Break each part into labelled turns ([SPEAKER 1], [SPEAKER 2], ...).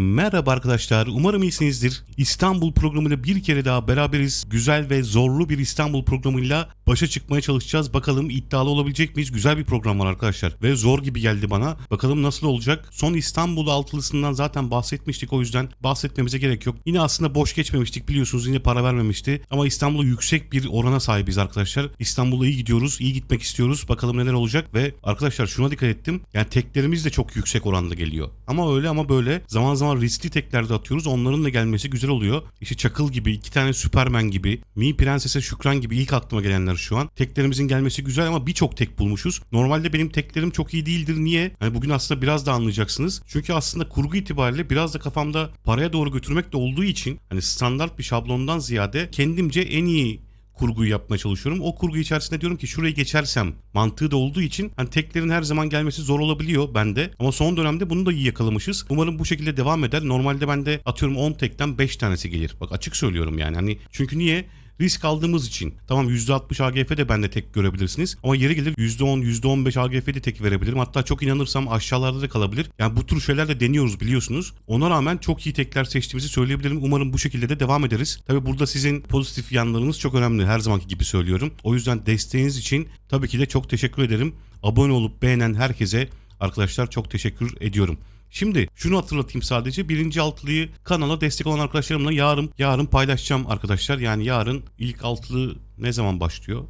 [SPEAKER 1] Merhaba arkadaşlar, umarım iyisinizdir. İstanbul programıyla bir kere daha beraberiz. Güzel ve zorlu bir İstanbul programıyla başa çıkmaya çalışacağız. Bakalım iddialı olabilecek miyiz? Güzel bir program var arkadaşlar. Ve zor gibi geldi bana. Bakalım nasıl olacak? Son İstanbul altılısından zaten bahsetmiştik o yüzden bahsetmemize gerek yok. Yine aslında boş geçmemiştik biliyorsunuz yine para vermemişti. Ama İstanbul'a yüksek bir orana sahibiz arkadaşlar. İstanbul'a iyi gidiyoruz, iyi gitmek istiyoruz. Bakalım neler olacak ve arkadaşlar şuna dikkat ettim. Yani teklerimiz de çok yüksek oranda geliyor. Ama öyle ama böyle zaman zaman riskli tekler de atıyoruz. Onların da gelmesi güzel oluyor. İşte Çakıl gibi, iki tane Superman gibi, Mi Prenses'e Şükran gibi ilk aklıma gelenler şu an. Teklerimizin gelmesi güzel ama birçok tek bulmuşuz. Normalde benim teklerim çok iyi değildir. Niye? Hani bugün aslında biraz da anlayacaksınız. Çünkü aslında kurgu itibariyle biraz da kafamda paraya doğru götürmek de olduğu için hani standart bir şablondan ziyade kendimce en iyi kurguyu yapmaya çalışıyorum. O kurgu içerisinde diyorum ki şurayı geçersem mantığı da olduğu için hani teklerin her zaman gelmesi zor olabiliyor bende. Ama son dönemde bunu da iyi yakalamışız. Umarım bu şekilde devam eder. Normalde bende atıyorum 10 tekten 5 tanesi gelir. Bak açık söylüyorum yani. Hani çünkü niye? Risk aldığımız için. Tamam %60 AGF de bende tek görebilirsiniz. Ama yeri gelir %10, %15 AGF de tek verebilirim. Hatta çok inanırsam aşağılarda da kalabilir. Yani bu tür şeyler de deniyoruz biliyorsunuz. Ona rağmen çok iyi tekler seçtiğimizi söyleyebilirim. Umarım bu şekilde de devam ederiz. Tabi burada sizin pozitif yanlarınız çok önemli. Her zamanki gibi söylüyorum. O yüzden desteğiniz için tabii ki de çok teşekkür ederim. Abone olup beğenen herkese arkadaşlar çok teşekkür ediyorum. Şimdi şunu hatırlatayım sadece. Birinci altılıyı kanala destek olan arkadaşlarımla yarın yarın paylaşacağım arkadaşlar. Yani yarın ilk altılı ne zaman başlıyor?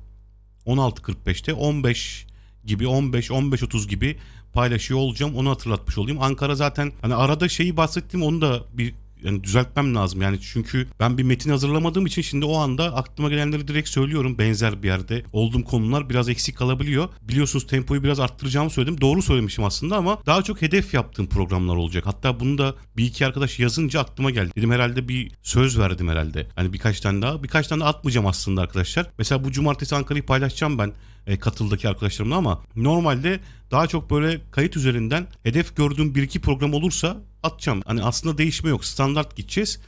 [SPEAKER 1] 16.45'te 15 gibi 15 15.30 gibi paylaşıyor olacağım. Onu hatırlatmış olayım. Ankara zaten hani arada şeyi bahsettim onu da bir yani düzeltmem lazım yani çünkü ben bir metin hazırlamadığım için şimdi o anda aklıma gelenleri direkt söylüyorum benzer bir yerde olduğum konular biraz eksik kalabiliyor. Biliyorsunuz tempoyu biraz arttıracağımı söyledim. Doğru söylemişim aslında ama daha çok hedef yaptığım programlar olacak. Hatta bunu da bir iki arkadaş yazınca aklıma geldi. Dedim herhalde bir söz verdim herhalde. Hani birkaç tane daha. Birkaç tane de atmayacağım aslında arkadaşlar. Mesela bu cumartesi Ankara'yı paylaşacağım ben e, katıldaki arkadaşlarımla ama normalde daha çok böyle kayıt üzerinden hedef gördüğüm bir iki program olursa atacağım. Hani aslında değişme yok. Standart gideceğiz.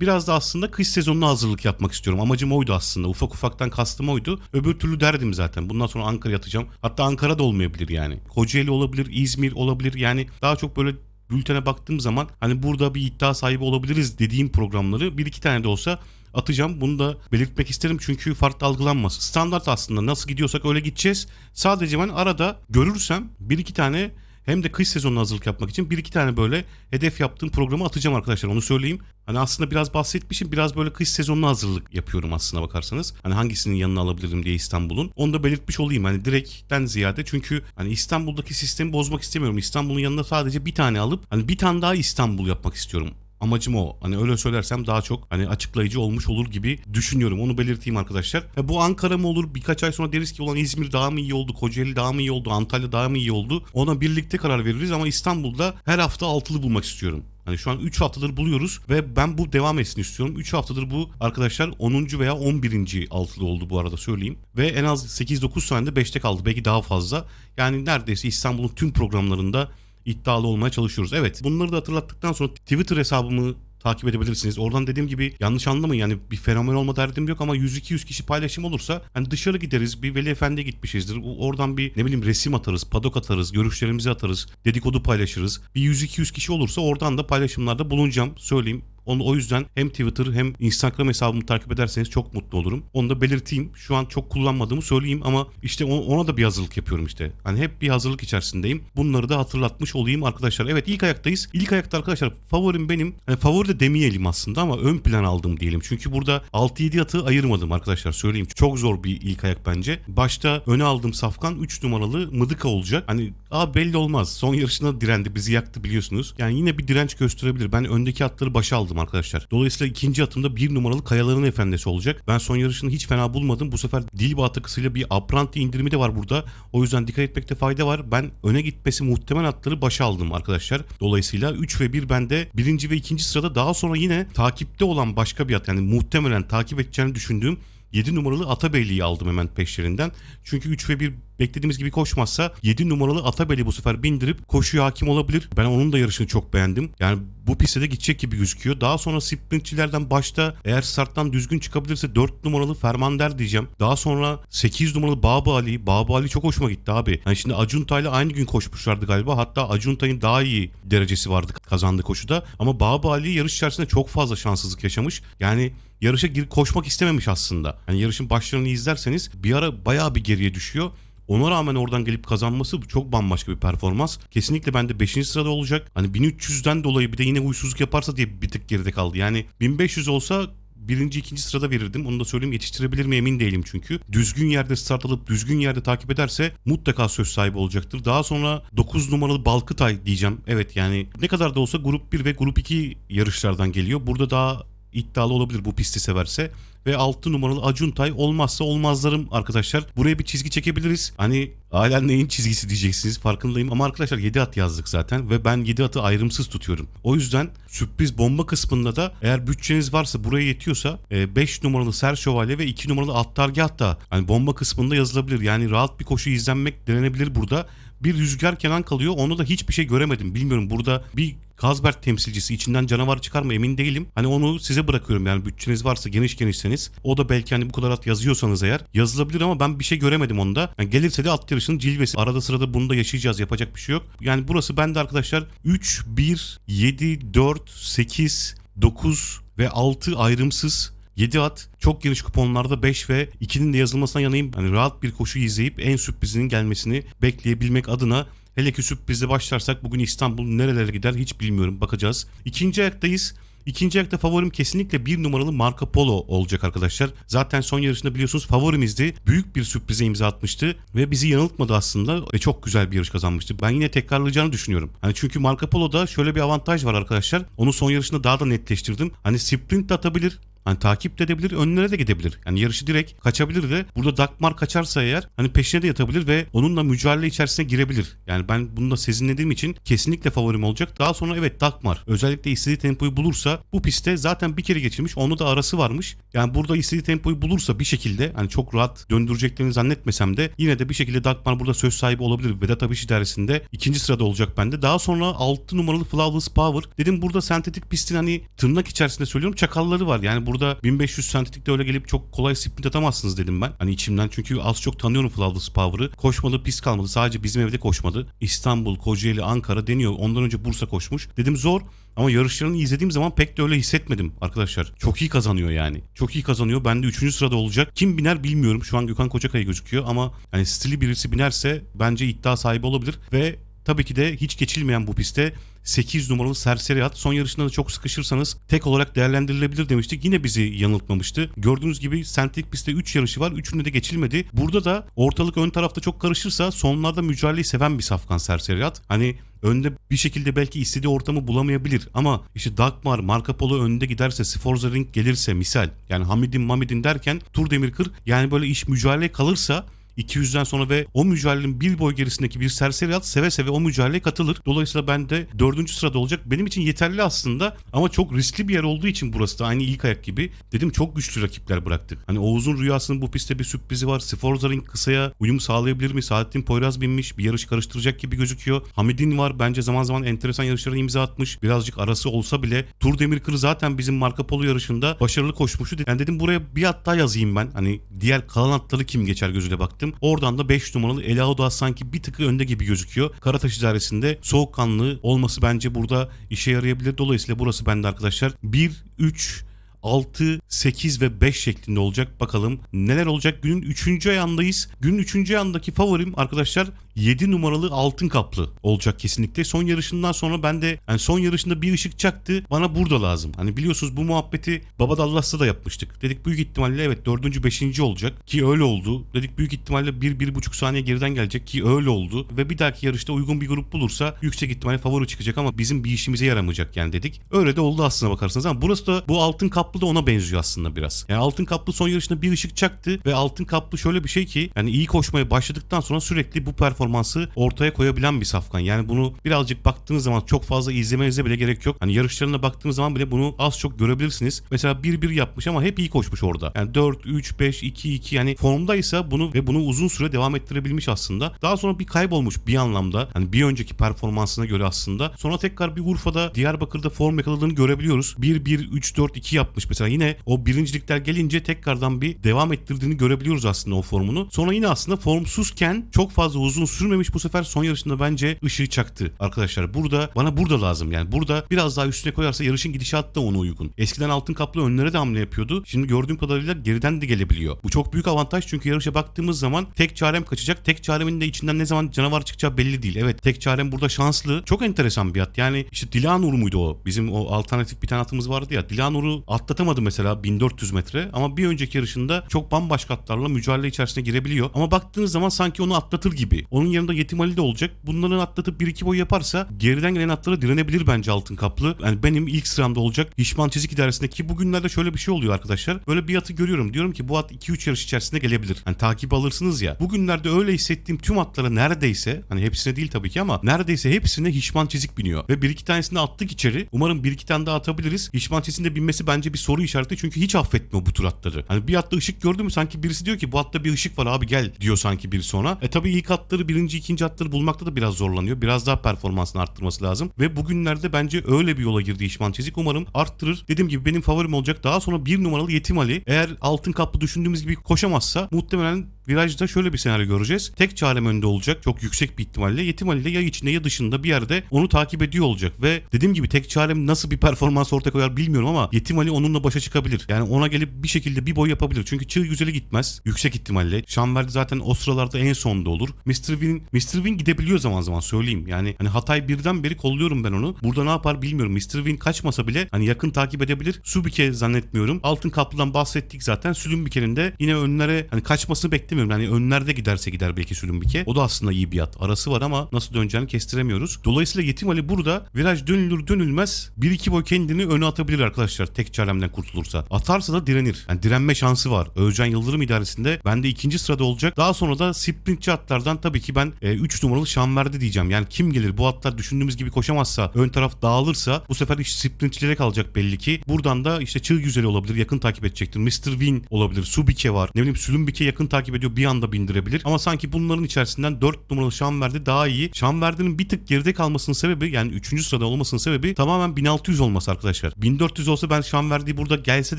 [SPEAKER 1] Biraz da aslında kış sezonuna hazırlık yapmak istiyorum. Amacım oydu aslında. Ufak ufaktan kastım oydu. Öbür türlü derdim zaten. Bundan sonra Ankara'ya atacağım. Hatta Ankara da olmayabilir yani. Kocaeli olabilir, İzmir olabilir. Yani daha çok böyle bültene baktığım zaman hani burada bir iddia sahibi olabiliriz dediğim programları bir iki tane de olsa atacağım. Bunu da belirtmek isterim çünkü farklı algılanmasın. Standart aslında nasıl gidiyorsak öyle gideceğiz. Sadece ben arada görürsem bir iki tane hem de kış sezonuna hazırlık yapmak için bir iki tane böyle hedef yaptığım programı atacağım arkadaşlar onu söyleyeyim. Hani aslında biraz bahsetmişim biraz böyle kış sezonuna hazırlık yapıyorum aslına bakarsanız. Hani hangisinin yanına alabilirim diye İstanbul'un. Onu da belirtmiş olayım hani direkten ziyade çünkü hani İstanbul'daki sistemi bozmak istemiyorum. İstanbul'un yanına sadece bir tane alıp hani bir tane daha İstanbul yapmak istiyorum. Amacım o. Hani öyle söylersem daha çok hani açıklayıcı olmuş olur gibi düşünüyorum. Onu belirteyim arkadaşlar. E bu Ankara mı olur? Birkaç ay sonra deriz ki olan İzmir daha mı iyi oldu? Kocaeli daha mı iyi oldu? Antalya daha mı iyi oldu? Ona birlikte karar veririz ama İstanbul'da her hafta altılı bulmak istiyorum. Hani şu an 3 haftadır buluyoruz ve ben bu devam etsin istiyorum. 3 haftadır bu arkadaşlar 10. veya 11. altılı oldu bu arada söyleyeyim. Ve en az 8-9 tane de 5'te kaldı. Belki daha fazla. Yani neredeyse İstanbul'un tüm programlarında iddialı olmaya çalışıyoruz. Evet bunları da hatırlattıktan sonra Twitter hesabımı takip edebilirsiniz. Oradan dediğim gibi yanlış anlamayın yani bir fenomen olma derdim yok ama 100-200 kişi paylaşım olursa hani dışarı gideriz bir Veli Efendi'ye gitmişizdir. Oradan bir ne bileyim resim atarız, padok atarız, görüşlerimizi atarız, dedikodu paylaşırız. Bir 100-200 kişi olursa oradan da paylaşımlarda bulunacağım söyleyeyim. Onu o yüzden hem Twitter hem Instagram hesabımı takip ederseniz çok mutlu olurum. Onu da belirteyim. Şu an çok kullanmadığımı söyleyeyim ama işte ona da bir hazırlık yapıyorum işte. Hani hep bir hazırlık içerisindeyim. Bunları da hatırlatmış olayım arkadaşlar. Evet ilk ayaktayız. İlk ayakta arkadaşlar favorim benim. Yani favori de demeyelim aslında ama ön plan aldım diyelim. Çünkü burada 6-7 atı ayırmadım arkadaşlar söyleyeyim. Çok zor bir ilk ayak bence. Başta öne aldığım safkan 3 numaralı Mıdıka olacak. Hani Aa belli olmaz. Son yarışında direndi. Bizi yaktı biliyorsunuz. Yani yine bir direnç gösterebilir. Ben öndeki atları başa aldım arkadaşlar. Dolayısıyla ikinci atımda bir numaralı Kayaların Efendisi olacak. Ben son yarışını hiç fena bulmadım. Bu sefer Dilba takısıyla bir Apranti indirimi de var burada. O yüzden dikkat etmekte fayda var. Ben öne gitmesi muhtemel atları başa aldım arkadaşlar. Dolayısıyla 3 ve 1 bende birinci ve ikinci sırada daha sonra yine takipte olan başka bir at yani muhtemelen takip edeceğini düşündüğüm 7 numaralı Atabeyli'yi aldım hemen peşlerinden. Çünkü 3 ve 1 beklediğimiz gibi koşmazsa 7 numaralı Atabel'i bu sefer bindirip koşuya hakim olabilir. Ben onun da yarışını çok beğendim. Yani bu pistte de gidecek gibi gözüküyor. Daha sonra sprintçilerden başta eğer starttan düzgün çıkabilirse 4 numaralı Fermander diyeceğim. Daha sonra 8 numaralı Baba Ali. Baba Ali çok hoşuma gitti abi. Yani şimdi Acunta ile aynı gün koşmuşlardı galiba. Hatta Acunta'nın daha iyi derecesi vardı kazandığı koşuda. Ama Baba Ali yarış içerisinde çok fazla şanssızlık yaşamış. Yani yarışa gir koşmak istememiş aslında. Yani yarışın başlarını izlerseniz bir ara bayağı bir geriye düşüyor. Ona rağmen oradan gelip kazanması çok bambaşka bir performans. Kesinlikle bende 5. sırada olacak. Hani 1300'den dolayı bir de yine huysuzluk yaparsa diye bir tık geride kaldı. Yani 1500 olsa birinci ikinci sırada verirdim. Onu da söyleyeyim yetiştirebilir mi emin değilim çünkü. Düzgün yerde start alıp düzgün yerde takip ederse mutlaka söz sahibi olacaktır. Daha sonra 9 numaralı Balkıtay diyeceğim. Evet yani ne kadar da olsa grup 1 ve grup 2 yarışlardan geliyor. Burada daha iddialı olabilir bu pisti severse. Ve 6 numaralı Acuntay olmazsa olmazlarım arkadaşlar. Buraya bir çizgi çekebiliriz. Hani hala neyin çizgisi diyeceksiniz farkındayım. Ama arkadaşlar 7 at yazdık zaten. Ve ben 7 atı ayrımsız tutuyorum. O yüzden sürpriz bomba kısmında da eğer bütçeniz varsa buraya yetiyorsa 5 numaralı Ser Şövalye ve 2 numaralı Attargah da hani bomba kısmında yazılabilir. Yani rahat bir koşu izlenmek denenebilir burada bir rüzgar kenan kalıyor. Onu da hiçbir şey göremedim. Bilmiyorum burada bir Kazbert temsilcisi içinden canavar çıkar mı emin değilim. Hani onu size bırakıyorum yani bütçeniz varsa geniş genişseniz. O da belki hani bu kadar at yazıyorsanız eğer yazılabilir ama ben bir şey göremedim onda. Yani gelirse de at yarışının cilvesi. Arada sırada bunu da yaşayacağız yapacak bir şey yok. Yani burası bende arkadaşlar 3, 1, 7, 4, 8, 9 ve 6 ayrımsız 7 at çok geniş kuponlarda 5 ve 2'nin de yazılmasına yanayım. Hani rahat bir koşu izleyip en sürprizinin gelmesini bekleyebilmek adına Hele ki sürprizle başlarsak bugün İstanbul nerelere gider hiç bilmiyorum bakacağız. İkinci ayaktayız. İkinci ayakta favorim kesinlikle bir numaralı Marco Polo olacak arkadaşlar. Zaten son yarışında biliyorsunuz favorimizdi. Büyük bir sürprize imza atmıştı ve bizi yanıltmadı aslında ve çok güzel bir yarış kazanmıştı. Ben yine tekrarlayacağını düşünüyorum. Hani çünkü Marco Polo'da şöyle bir avantaj var arkadaşlar. Onu son yarışında daha da netleştirdim. Hani sprint atabilir, Hani takip de edebilir, önlere de gidebilir. Yani yarışı direkt kaçabilir de burada Dagmar kaçarsa eğer hani peşine de yatabilir ve onunla mücadele içerisine girebilir. Yani ben bunu da sezinlediğim için kesinlikle favorim olacak. Daha sonra evet Dagmar özellikle istediği tempoyu bulursa bu pistte zaten bir kere geçirmiş. Onu da arası varmış. Yani burada istediği tempoyu bulursa bir şekilde hani çok rahat döndüreceklerini zannetmesem de yine de bir şekilde Dagmar burada söz sahibi olabilir. Vedat Abiş idaresinde ikinci sırada olacak bende. Daha sonra 6 numaralı Flawless Power. Dedim burada sentetik pistin hani tırnak içerisinde söylüyorum çakalları var. Yani burada burada 1500 sentetikte öyle gelip çok kolay sprint atamazsınız dedim ben. Hani içimden çünkü az çok tanıyorum Flawless Power'ı. Koşmadı pis kalmadı. Sadece bizim evde koşmadı. İstanbul, Kocaeli, Ankara deniyor. Ondan önce Bursa koşmuş. Dedim zor ama yarışlarını izlediğim zaman pek de öyle hissetmedim arkadaşlar. Çok iyi kazanıyor yani. Çok iyi kazanıyor. Ben de 3. sırada olacak. Kim biner bilmiyorum. Şu an Gökhan Kocakaya gözüküyor ama hani stili birisi binerse bence iddia sahibi olabilir ve tabii ki de hiç geçilmeyen bu pistte 8 numaralı serseri at. Son yarışında da çok sıkışırsanız tek olarak değerlendirilebilir demiştik. Yine bizi yanıltmamıştı. Gördüğünüz gibi sentetik pistte 3 yarışı var. 3'ünde de geçilmedi. Burada da ortalık ön tarafta çok karışırsa sonlarda mücadeleyi seven bir safkan serseri at. Hani önde bir şekilde belki istediği ortamı bulamayabilir ama işte Dagmar, Marco Polo önde giderse, Sforza Ring gelirse misal yani Hamidin Mamidin derken Tur Demirkır yani böyle iş mücadele kalırsa 200'den sonra ve o mücadelenin bir boy gerisindeki bir serseri at seve seve o mücadeleye katılır. Dolayısıyla ben de dördüncü sırada olacak. Benim için yeterli aslında ama çok riskli bir yer olduğu için burası da aynı ilk ayak gibi. Dedim çok güçlü rakipler bıraktık. Hani Oğuz'un rüyasının bu pistte bir sürprizi var. Sforza Ring kısaya uyum sağlayabilir mi? Saadettin Poyraz binmiş. Bir yarış karıştıracak gibi gözüküyor. Hamidin var. Bence zaman zaman enteresan yarışlara imza atmış. Birazcık arası olsa bile Tur Demirkır zaten bizim Marco Polo yarışında başarılı koşmuştu. Yani dedim buraya bir at daha yazayım ben. Hani diğer kalan atları kim geçer gözüyle baktım baktım. Oradan da 5 numaralı Elaoda sanki bir tıkı önde gibi gözüküyor. Karataş idaresinde soğukkanlı olması bence burada işe yarayabilir. Dolayısıyla burası bende arkadaşlar 1, 3, 6, 8 ve 5 şeklinde olacak. Bakalım neler olacak. Günün 3. ayandayız. Günün 3. ayandaki favorim arkadaşlar 7 numaralı altın kaplı olacak kesinlikle. Son yarışından sonra ben de yani son yarışında bir ışık çaktı. Bana burada lazım. Hani biliyorsunuz bu muhabbeti Baba Dallas'ta da yapmıştık. Dedik büyük ihtimalle evet 4. 5. olacak ki öyle oldu. Dedik büyük ihtimalle 1-1,5 saniye geriden gelecek ki öyle oldu. Ve bir dahaki yarışta uygun bir grup bulursa yüksek ihtimalle favori çıkacak ama bizim bir işimize yaramayacak yani dedik. Öyle de oldu aslına bakarsanız ama burası da bu altın kaplı da ona benziyor aslında biraz. Yani altın kaplı son yarışında bir ışık çaktı ve altın kaplı şöyle bir şey ki yani iyi koşmaya başladıktan sonra sürekli bu performans performansı ortaya koyabilen bir safkan. Yani bunu birazcık baktığınız zaman çok fazla izlemenize bile gerek yok. Hani yarışlarına baktığınız zaman bile bunu az çok görebilirsiniz. Mesela 1-1 yapmış ama hep iyi koşmuş orada. Yani 4, 3, 5, 2, 2 yani formdaysa bunu ve bunu uzun süre devam ettirebilmiş aslında. Daha sonra bir kaybolmuş bir anlamda. Hani bir önceki performansına göre aslında. Sonra tekrar bir Urfa'da Diyarbakır'da form yakaladığını görebiliyoruz. 1-1, 3-4-2 yapmış mesela. Yine o birincilikler gelince tekrardan bir devam ettirdiğini görebiliyoruz aslında o formunu. Sonra yine aslında formsuzken çok fazla uzun sürmemiş bu sefer son yarışında bence ışığı çaktı. Arkadaşlar burada bana burada lazım yani. Burada biraz daha üstüne koyarsa yarışın gidişatı da ona uygun. Eskiden altın kaplı önlere de hamle yapıyordu. Şimdi gördüğüm kadarıyla geriden de gelebiliyor. Bu çok büyük avantaj çünkü yarışa baktığımız zaman tek çarem kaçacak. Tek çaremin de içinden ne zaman canavar çıkacağı belli değil. Evet tek çarem burada şanslı. Çok enteresan bir at. Yani işte Dilanur muydu o? Bizim o alternatif bir tane atımız vardı ya. Dilanur'u atlatamadı mesela 1400 metre ama bir önceki yarışında çok bambaşka atlarla mücadele içerisine girebiliyor. Ama baktığınız zaman sanki onu atlatır gibi. Onun yanında Yetim Ali de olacak. Bunların atlatıp 1-2 boy yaparsa geriden gelen atlara direnebilir bence altın kaplı. Yani benim ilk sıramda olacak Hişman Çizik idaresinde ki bugünlerde şöyle bir şey oluyor arkadaşlar. Böyle bir atı görüyorum. Diyorum ki bu at 2-3 yarış içerisinde gelebilir. Hani takip alırsınız ya. Bugünlerde öyle hissettiğim tüm atlara neredeyse hani hepsine değil tabii ki ama neredeyse hepsine Hişman Çizik biniyor. Ve bir iki tanesini attık içeri. Umarım bir iki tane daha atabiliriz. Hişman Çizik'in de binmesi bence bir soru işareti çünkü hiç affetmiyor bu tür atları. Hani bir atta ışık gördü mü sanki birisi diyor ki bu atta bir ışık var abi gel diyor sanki biri sonra. E tabii ilk atları birinci ikinci atları bulmakta da biraz zorlanıyor. Biraz daha performansını arttırması lazım. Ve bugünlerde bence öyle bir yola girdi İşman Çizik. Umarım arttırır. Dediğim gibi benim favorim olacak. Daha sonra bir numaralı Yetim Ali. Eğer altın kaplı düşündüğümüz gibi koşamazsa muhtemelen virajda şöyle bir senaryo göreceğiz. Tek çarem önde olacak. Çok yüksek bir ihtimalle. Yetim Ali de ya içinde ya dışında bir yerde onu takip ediyor olacak. Ve dediğim gibi tek çarem nasıl bir performans ortaya koyar bilmiyorum ama Yetim Ali onunla başa çıkabilir. Yani ona gelip bir şekilde bir boy yapabilir. Çünkü çığ güzeli gitmez. Yüksek ihtimalle. Şanverdi zaten o sıralarda en sonda olur. Mr. Win, Mr. Win gidebiliyor zaman zaman söyleyeyim. Yani hani Hatay birden beri kolluyorum ben onu. Burada ne yapar bilmiyorum. Mr. Win kaçmasa bile hani yakın takip edebilir. Subike zannetmiyorum. Altın kaplıdan bahsettik zaten. Sülümbike'nin de yine önlere hani kaçmasını beklemiyorum. Yani önlerde giderse gider belki Sülümbike. O da aslında iyi bir at. Arası var ama nasıl döneceğini kestiremiyoruz. Dolayısıyla Yetim Ali burada viraj dönülür dönülmez 1-2 boy kendini öne atabilir arkadaşlar. Tek çaremden kurtulursa. Atarsa da direnir. Yani direnme şansı var. Özcan Yıldırım idaresinde bende ikinci sırada olacak. Daha sonra da sprintçi atlardan tabii ki ben 3 numaralı Şanverdi diyeceğim. Yani kim gelir bu atlar düşündüğümüz gibi koşamazsa ön taraf dağılırsa bu sefer iş sprintçilere kalacak belli ki. Buradan da işte Çığ Güzeli olabilir yakın takip edecektir. Mr. Win olabilir. Subike var. Ne bileyim Sülümbike yakın takip ediyor bir anda bindirebilir. Ama sanki bunların içerisinden 4 numaralı Şanverdi daha iyi. Şanverdi'nin bir tık geride kalmasının sebebi yani 3. sırada olmasının sebebi tamamen 1600 olması arkadaşlar. 1400 olsa ben Şanverdi'yi burada gelse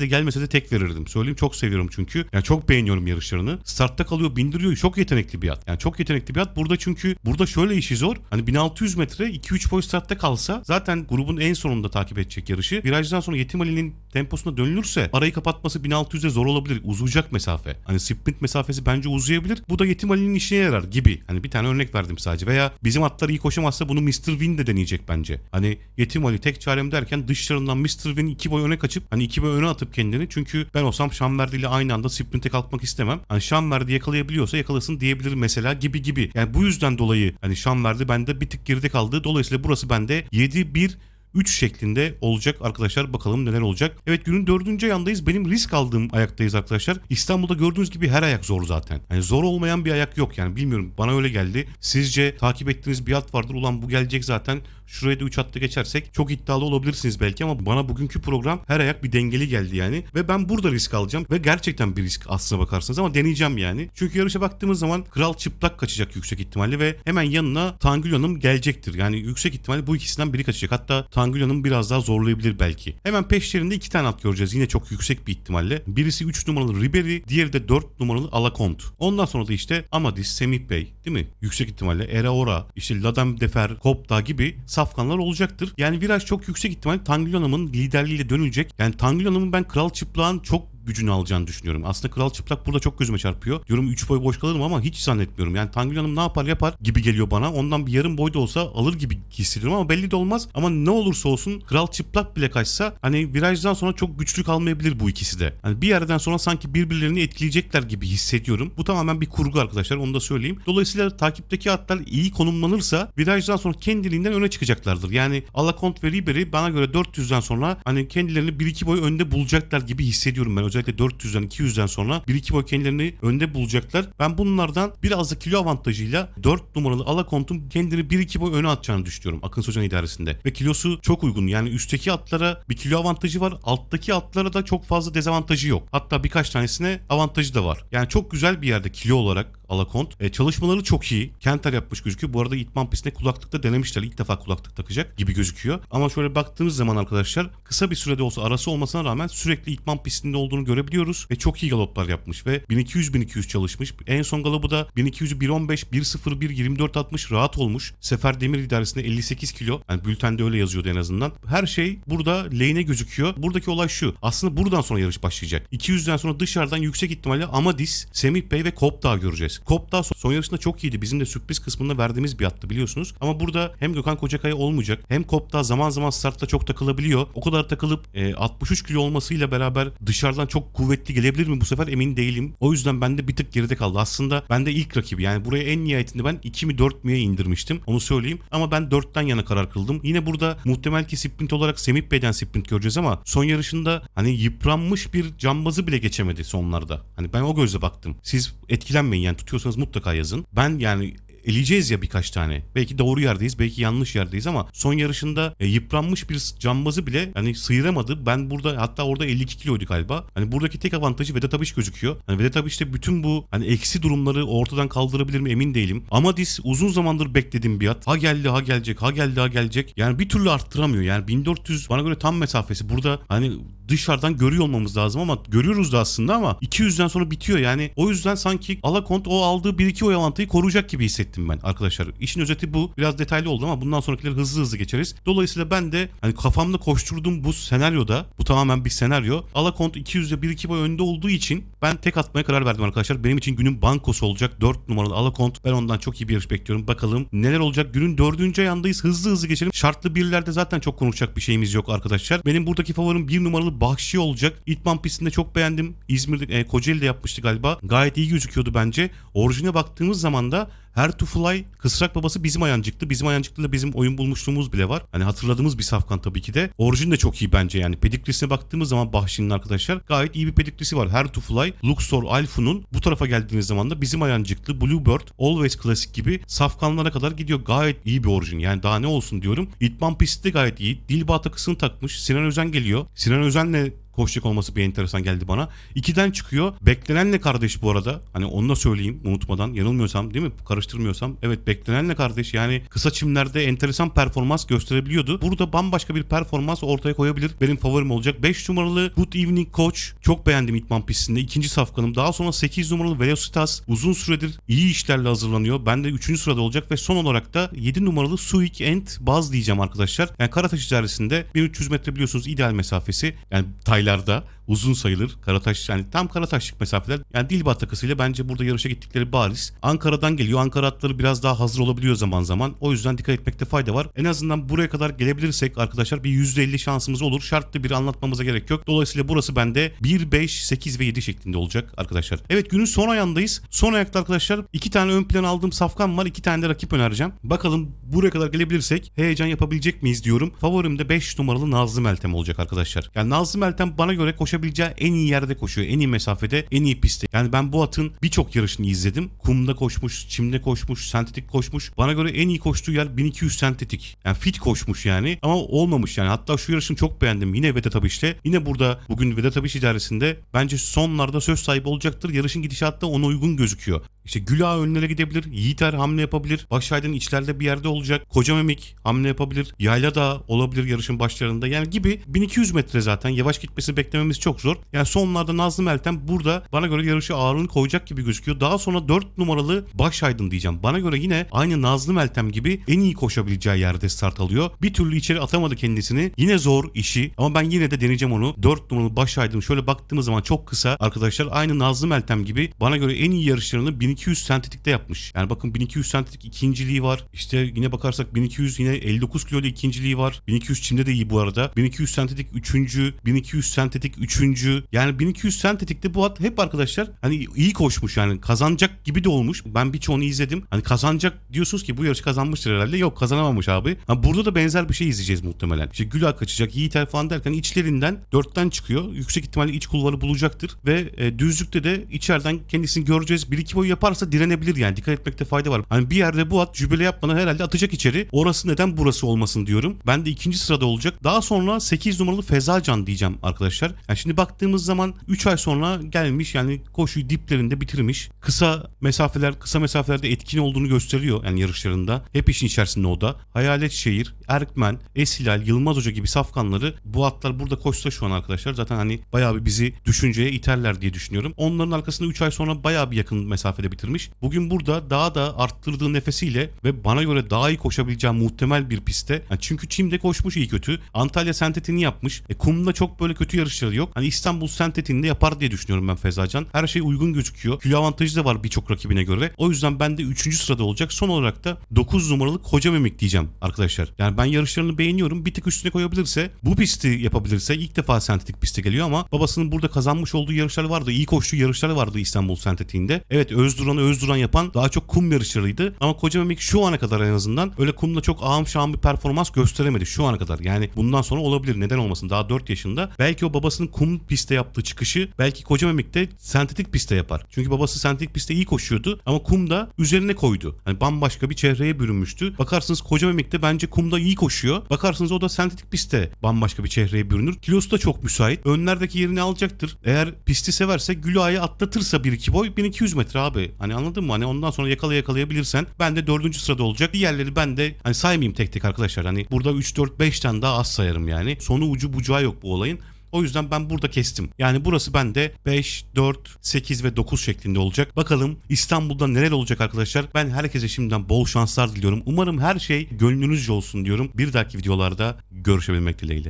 [SPEAKER 1] de gelmese de tek verirdim. Söyleyeyim çok seviyorum çünkü. Yani çok beğeniyorum yarışlarını. Startta kalıyor bindiriyor. Çok yetenekli bir at. Yani çok yetenekli bir at. Burada çünkü burada şöyle işi zor. Hani 1600 metre 2-3 boy startta kalsa zaten grubun en sonunda takip edecek yarışı. Virajdan sonra Yetim Ali'nin temposuna dönülürse arayı kapatması 1600'e zor olabilir. Uzayacak mesafe. Hani sprint mesafesi bence uzayabilir. Bu da Yetim Ali'nin işine yarar gibi. Hani bir tane örnek verdim sadece. Veya bizim atlar iyi koşamazsa bunu Mr. Win de deneyecek bence. Hani Yetim Ali tek çarem derken dışlarından Mr. Win iki boy öne kaçıp hani iki boy öne atıp kendini. Çünkü ben olsam Şamverdi ile aynı anda sprinte kalkmak istemem. Hani Şamverdi yakalayabiliyorsa yakalasın diyebilir mesela gibi gibi. Yani bu yüzden dolayı hani Şamverdi bende bir tık geride kaldı. Dolayısıyla burası bende 7-1 3 şeklinde olacak arkadaşlar. Bakalım neler olacak. Evet günün dördüncü ayağındayız. Benim risk aldığım ayaktayız arkadaşlar. İstanbul'da gördüğünüz gibi her ayak zor zaten. Yani zor olmayan bir ayak yok yani bilmiyorum. Bana öyle geldi. Sizce takip ettiğiniz bir at vardır. Ulan bu gelecek zaten. Şuraya da 3 hatta geçersek çok iddialı olabilirsiniz belki ama bana bugünkü program her ayak bir dengeli geldi yani. Ve ben burada risk alacağım. Ve gerçekten bir risk aslına bakarsanız ama deneyeceğim yani. Çünkü yarışa baktığımız zaman kral çıplak kaçacak yüksek ihtimalle ve hemen yanına Tangül Hanım gelecektir. Yani yüksek ihtimalle bu ikisinden biri kaçacak. Hatta Tangül Hanım biraz daha zorlayabilir belki. Hemen peşlerinde iki tane at göreceğiz. Yine çok yüksek bir ihtimalle. Birisi 3 numaralı Ribery, diğeri de 4 numaralı Alakont. Ondan sonra da işte Amadis, Semih Bey değil mi? Yüksek ihtimalle Eraora, işte Ladam Defer, Kopta gibi safkanlar olacaktır. Yani viraj çok yüksek ihtimal Tangül Hanım'ın liderliğiyle dönülecek. Yani Tangül Hanım'ın ben Kral Çıplak'ın çok gücünü alacağını düşünüyorum. Aslında Kral Çıplak burada çok gözüme çarpıyor. Diyorum 3 boy boş kalırım ama hiç zannetmiyorum. Yani Tangül Hanım ne yapar yapar gibi geliyor bana. Ondan bir yarım boy da olsa alır gibi hissediyorum ama belli de olmaz. Ama ne olursa olsun Kral Çıplak bile kaçsa hani virajdan sonra çok güçlü kalmayabilir bu ikisi de. Hani bir yerden sonra sanki birbirlerini etkileyecekler gibi hissediyorum. Bu tamamen bir kurgu arkadaşlar onu da söyleyeyim. Dolayısıyla takipteki atlar iyi konumlanırsa virajdan sonra kendiliğinden öne çıkacaklardır. Yani Alakont ve Ribery bana göre 400'den sonra hani kendilerini 1-2 boy önde bulacaklar gibi hissediyorum ben. Özellikle özellikle 400'den 200'den sonra 1-2 boy kendilerini önde bulacaklar. Ben bunlardan biraz da kilo avantajıyla 4 numaralı Alakont'un kendini 1-2 boy öne atacağını düşünüyorum Akın Socan idaresinde. Ve kilosu çok uygun. Yani üstteki atlara bir kilo avantajı var. Alttaki atlara da çok fazla dezavantajı yok. Hatta birkaç tanesine avantajı da var. Yani çok güzel bir yerde kilo olarak Alakont. E, çalışmaları çok iyi. Kenter yapmış gözüküyor. Bu arada İtman pistine kulaklıkta denemişler. İlk defa kulaklık takacak gibi gözüküyor. Ama şöyle baktığımız zaman arkadaşlar kısa bir sürede olsa arası olmasına rağmen sürekli İtman pistinde olduğunu görebiliyoruz. Ve çok iyi galoplar yapmış ve 1200-1200 çalışmış. En son galopı da 1200'ü 1.15, 1.01, 24.60 rahat olmuş. Sefer Demir idaresinde 58 kilo. Yani bültende öyle yazıyordu en azından. Her şey burada lehine gözüküyor. Buradaki olay şu. Aslında buradan sonra yarış başlayacak. 200'den sonra dışarıdan yüksek ihtimalle Amadis, Semih Bey ve Kopdağ göreceğiz. Kopdağ son yarışında çok iyiydi. Bizim de sürpriz kısmında verdiğimiz bir attı biliyorsunuz. Ama burada hem Gökhan Kocakaya olmayacak hem Kopdağ zaman zaman startta çok takılabiliyor. O kadar takılıp e, 63 kilo olmasıyla beraber dışarıdan çok kuvvetli gelebilir mi bu sefer emin değilim. O yüzden bende bir tık geride kaldı. Aslında bende ilk rakibi yani buraya en nihayetinde ben 2 mi 4 miye indirmiştim. Onu söyleyeyim. Ama ben 4'ten yana karar kıldım. Yine burada muhtemel ki sprint olarak Semih Bey'den sprint göreceğiz ama son yarışında hani yıpranmış bir cambazı bile geçemedi sonlarda. Hani ben o gözle baktım. Siz etkilenmeyin yani tutuyorsanız mutlaka yazın. Ben yani eleyeceğiz ya birkaç tane. Belki doğru yerdeyiz, belki yanlış yerdeyiz ama son yarışında e, yıpranmış bir cambazı bile hani sıyıramadı. Ben burada hatta orada 52 kiloydu galiba. Hani buradaki tek avantajı Vedat Abiş gözüküyor. Hani Vedat Abiş de bütün bu hani eksi durumları ortadan kaldırabilir mi emin değilim. Amadis uzun zamandır beklediğim bir at. Ha geldi, ha gelecek, ha geldi, ha gelecek. Yani bir türlü arttıramıyor. Yani 1400 bana göre tam mesafesi. Burada hani dışarıdan görüyor olmamız lazım ama görüyoruz da aslında ama 200'den sonra bitiyor. Yani o yüzden sanki Alakont o aldığı 1-2 oy avantajı koruyacak gibi hissettim ben arkadaşlar. İşin özeti bu. Biraz detaylı oldu ama bundan sonrakileri hızlı hızlı geçeriz. Dolayısıyla ben de hani kafamda koşturduğum bu senaryoda bu tamamen bir senaryo. Alakont 200'de 1-2 boy önde olduğu için ben tek atmaya karar verdim arkadaşlar. Benim için günün bankosu olacak 4 numaralı Alakont. Ben ondan çok iyi bir yarış bekliyorum. Bakalım neler olacak. Günün 4. ayağındayız. Hızlı hızlı geçelim. Şartlı birlerde zaten çok konuşacak bir şeyimiz yok arkadaşlar. Benim buradaki favorim 1 numaralı Bahşi olacak. İtman pistinde çok beğendim. İzmir'de e, Kocaeli'de yapmıştı galiba. Gayet iyi gözüküyordu bence. Orijine baktığımız zaman da her to Fly kısrak babası bizim ayancıktı. Bizim ayancıkta bizim oyun bulmuşluğumuz bile var. Hani hatırladığımız bir safkan tabii ki de. Orijin de çok iyi bence yani. Pedikrisine baktığımız zaman Bahşin'in arkadaşlar gayet iyi bir pedikrisi var. Her to Fly, Luxor, Alfun'un bu tarafa geldiğiniz zaman da bizim ayancıklı, Bluebird, Always Classic gibi safkanlara kadar gidiyor. Gayet iyi bir orijin. Yani daha ne olsun diyorum. İtman pisti de gayet iyi. Dilba takısını takmış. Sinan Özen geliyor. Sinan trying to koşacak olması bir enteresan geldi bana. İkiden çıkıyor. Beklenenle kardeş bu arada. Hani onu da söyleyeyim unutmadan. Yanılmıyorsam değil mi? Karıştırmıyorsam. Evet beklenenle kardeş. Yani kısa çimlerde enteresan performans gösterebiliyordu. Burada bambaşka bir performans ortaya koyabilir. Benim favorim olacak. 5 numaralı Good Evening Coach. Çok beğendim İtman pistinde. İkinci safkanım. Daha sonra 8 numaralı Velocitas. Uzun süredir iyi işlerle hazırlanıyor. Ben de 3. sırada olacak ve son olarak da 7 numaralı Suik and Buzz diyeceğim arkadaşlar. Yani Karataş içerisinde 1300 metre biliyorsunuz ideal mesafesi. Yani Tayland aylarda uzun sayılır. Karataş yani tam Karataşlık mesafeler. Yani Dilbat takısıyla bence burada yarışa gittikleri bariz. Ankara'dan geliyor. Ankara atları biraz daha hazır olabiliyor zaman zaman. O yüzden dikkat etmekte fayda var. En azından buraya kadar gelebilirsek arkadaşlar bir %50 şansımız olur. Şartlı bir anlatmamıza gerek yok. Dolayısıyla burası bende 1, 5, 8 ve 7 şeklinde olacak arkadaşlar. Evet günün son ayağındayız. Son ayakta arkadaşlar iki tane ön plan aldığım safkan var. iki tane de rakip önereceğim. Bakalım buraya kadar gelebilirsek heyecan yapabilecek miyiz diyorum. Favorim de 5 numaralı Nazlı Meltem olacak arkadaşlar. Yani Nazlı Meltem bana göre koşabileceği en iyi yerde koşuyor. En iyi mesafede, en iyi pistte. Yani ben bu atın birçok yarışını izledim. Kumda koşmuş, çimde koşmuş, sentetik koşmuş. Bana göre en iyi koştuğu yer 1200 sentetik. Yani fit koşmuş yani ama olmamış yani. Hatta şu yarışını çok beğendim. Yine Vedat Abiş'te. Yine burada bugün Vedat Abiş idaresinde bence sonlarda söz sahibi olacaktır. Yarışın gidişatı da ona uygun gözüküyor. İşte Güla önlere gidebilir. Yiğiter hamle yapabilir. Başaydın içlerde bir yerde olacak. Koca Memik hamle yapabilir. Yayla da olabilir yarışın başlarında. Yani gibi 1200 metre zaten. Yavaş gitmesi beklememiz çok zor. Yani sonlarda Nazlı Meltem burada bana göre yarışı ağırlığını koyacak gibi gözüküyor. Daha sonra 4 numaralı Başaydın diyeceğim. Bana göre yine aynı Nazlı Meltem gibi en iyi koşabileceği yerde start alıyor. Bir türlü içeri atamadı kendisini. Yine zor işi ama ben yine de deneyeceğim onu. 4 numaralı Başaydın şöyle baktığımız zaman çok kısa arkadaşlar. Aynı Nazlı Meltem gibi bana göre en iyi yarışlarını 1200 1200 sentetikte yapmış. Yani bakın 1200 sentetik ikinciliği var. İşte yine bakarsak 1200 yine 59 kilolu ikinciliği var. 1200 çimde de iyi bu arada. 1200 sentetik üçüncü, 1200 sentetik üçüncü. Yani 1200 sentetikte bu at hep arkadaşlar hani iyi koşmuş yani kazanacak gibi de olmuş. Ben birçoğunu izledim. Hani kazanacak diyorsunuz ki bu yarışı kazanmıştır herhalde. Yok kazanamamış abi. Ha, burada da benzer bir şey izleyeceğiz muhtemelen. İşte Gülay kaçacak, Yiğiter falan derken içlerinden dörtten çıkıyor. Yüksek ihtimalle iç kulvarı bulacaktır. Ve e, düzlükte de içeriden kendisini göreceğiz. Bir iki boy yaparsa direnebilir yani. Dikkat etmekte fayda var. Hani bir yerde bu at jübile yapmadan herhalde atacak içeri. Orası neden burası olmasın diyorum. Ben de ikinci sırada olacak. Daha sonra 8 numaralı Fezacan diyeceğim arkadaşlar. Yani şimdi baktığımız zaman 3 ay sonra gelmiş yani koşuyu diplerinde bitirmiş. Kısa mesafeler, kısa mesafelerde etkin olduğunu gösteriyor yani yarışlarında. Hep işin içerisinde o da. Hayalet Şehir, Erkmen, Esilal, Yılmaz Hoca gibi safkanları bu atlar burada koşsa şu an arkadaşlar zaten hani bayağı bir bizi düşünceye iterler diye düşünüyorum. Onların arkasında 3 ay sonra bayağı bir yakın mesafede bitirmiş. Bugün burada daha da arttırdığı nefesiyle ve bana göre daha iyi koşabileceğim muhtemel bir pistte. Yani çünkü Çim'de koşmuş iyi kötü. Antalya sentetini yapmış. E, kumda çok böyle kötü yarışları yok. Hani İstanbul sentetini de yapar diye düşünüyorum ben Fezacan. Her şey uygun gözüküyor. Kilo avantajı da var birçok rakibine göre. O yüzden ben de 3. sırada olacak. Son olarak da 9 numaralı Koca Memik diyeceğim arkadaşlar. Yani ben yarışlarını beğeniyorum. Bir tık üstüne koyabilirse, bu pisti yapabilirse ilk defa sentetik piste geliyor ama babasının burada kazanmış olduğu yarışlar vardı. İyi koştuğu yarışlar vardı İstanbul sentetiğinde. Evet Özduran'ı Özduran yapan daha çok kum yarışlarıydı. Ama Koca Memik şu ana kadar en azından öyle kumda çok ağım şahım bir performans gösteremedi şu ana kadar. Yani bundan sonra olabilir. Neden olmasın? Daha 4 yaşında. Belki o babasının kum pistte yaptığı çıkışı belki Koca Memik'te sentetik pistte yapar. Çünkü babası sentetik pistte iyi koşuyordu ama kumda üzerine koydu. Hani bambaşka bir çehreye bürünmüştü. Bakarsınız Koca Memik'te bence kumda iyi koşuyor. Bakarsınız o da sentetik pistte bambaşka bir çehreye bürünür. Kilosu da çok müsait. Önlerdeki yerini alacaktır. Eğer pisti severse Gülağ'ı atlatırsa 1-2 boy 1200 metre abi. Hani anladın mı? Hani ondan sonra yakala yakalayabilirsen ben de 4. sırada olacak. Diğerleri ben de hani saymayayım tek tek arkadaşlar. Hani burada 3 4 5 tane daha az sayarım yani. Sonu ucu bucağı yok bu olayın. O yüzden ben burada kestim. Yani burası bende 5, 4, 8 ve 9 şeklinde olacak. Bakalım İstanbul'da neler olacak arkadaşlar. Ben herkese şimdiden bol şanslar diliyorum. Umarım her şey gönlünüzce olsun diyorum. Bir dahaki videolarda görüşebilmek dileğiyle.